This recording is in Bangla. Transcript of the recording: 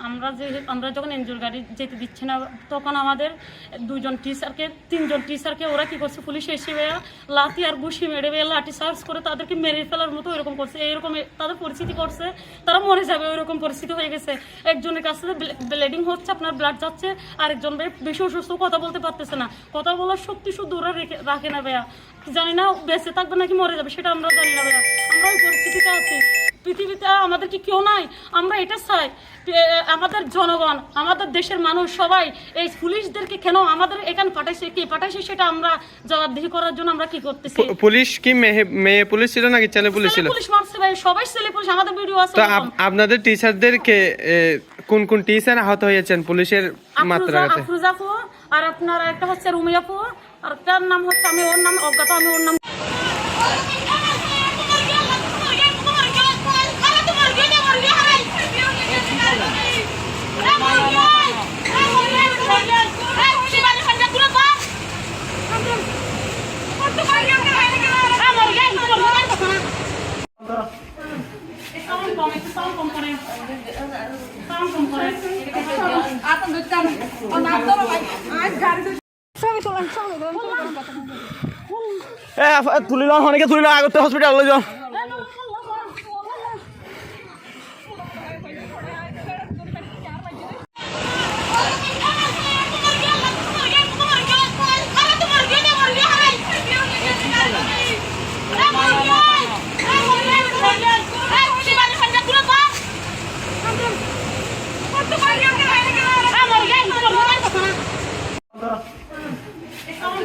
আমরা যে আমরা যখন এনজিওর গাড়ি যেতে দিচ্ছে না, তখন আমাদের দুজন টিচারকে তিনজন টিচারকে ওরা কি করছে, পুলিশ এসে বেয়া লাঠি আর ঘুষি মেরে লাঠি সার্চ করে তাদেরকে মেরে ফেলার মতো এরকম করছে। এইরকম তাদের পরিস্থিতি করছে, তারা মরে যাবে ওইরকম পরিস্থিতি হয়ে গেছে। একজনের কাছ কাছে ব্লিডিং হচ্ছে, আপনার ব্লাড যাচ্ছে, আরেকজন ভাই বেশি অসুস্থ, কথা বলতে পারতেছে না। কথা বলার শক্তি শুধু ওরা রেখে- রাখে না ভাইয়া জানি না বেঁচে থাকবে নাকি মরে যাবে, সেটা আমরা জানি না ভাইয়া আমরা ওই পরিস্থিতিতে আছি। পৃথিবীতে আমাদের কি কেউ নাই। আমরা এটা চাই। আমাদের জনগণ আমাদের দেশের মানুষ সবাই এই পুলিশদেরকে কেন আমাদের এখানে পাঠাইছে কি পাঠাইছে সেটা আমরা জবাবদিহি করার জন্য আমরা কি করতেছি? পুলিশ কি মেয়ে মেয়ে পুলিশ ছিল নাকি ছেলে পুলিশ ছিল পুলিশ মারছে ভাই সবাই ছেলে পুলিশ আমাদের ভিডিও আছে তো আপনাদের টিচারদেরকে কোন কোন টিচার আহত হয়েছেন পুলিশের মাত্রা আফরোজা আফরোজাপু আর আপনার একটা হচ্ছে রুমিয়াপু আর তার নাম হচ্ছে আমি ওর নাম অজ্ঞাত আমি ওর নাম কম সাউন্ড কম করে কম তুলি অনেকে তুলি লন আগতে হসপিটাল লই যাও।